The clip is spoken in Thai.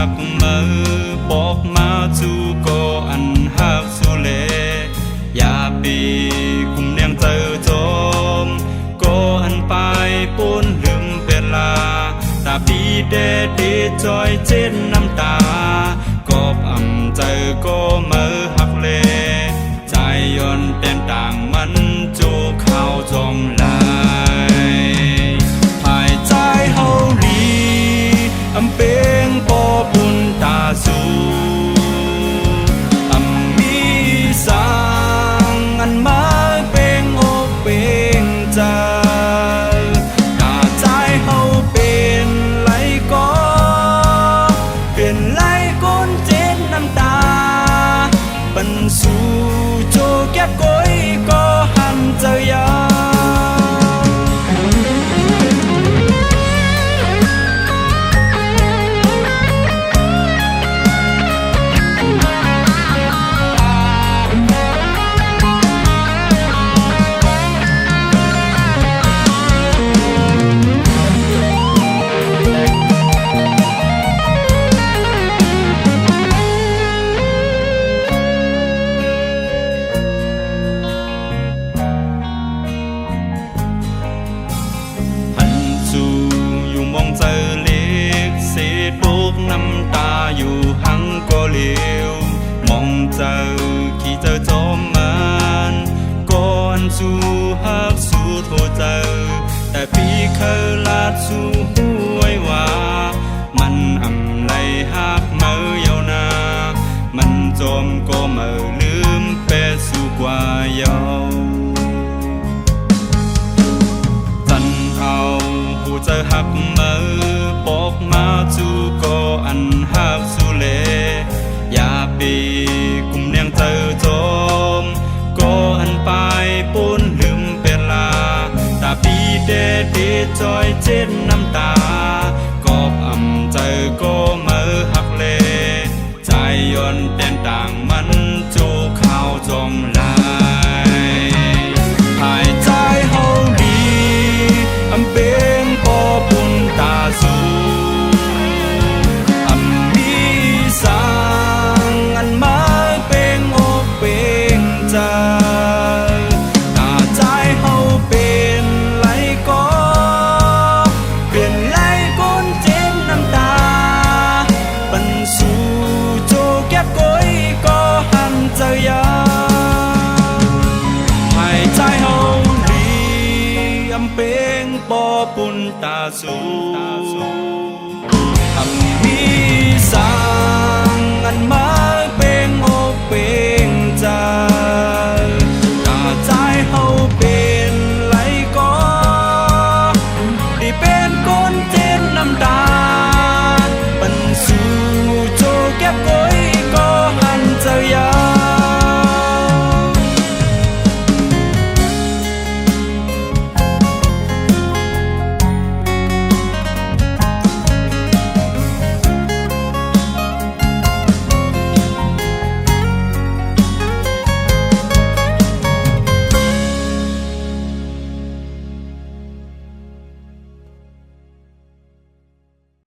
หักมือบอกมาจูก็อันหักสุเลอย่าปีคุมเนียงเจอจมก็อันไปปุ้นลืมเวลาตาปีเดดีจอยเจ็นน้ำตากอบอำเจอก็มือ เน้ำตาอยู่หังก็เหลียวมองเจอขี่เจอจอมมันก่อนสู่หักสู่โทเจอแต่พี่เคยลาดสู่ห้วยว่า มันอำไลหักเมื่อยาวนา มันจมก็เมื่อลืมเปสู่กว่ายาวจันเอาหูเจอหักมือบอกมาจู จอยเจ็ดน้ำตา สูง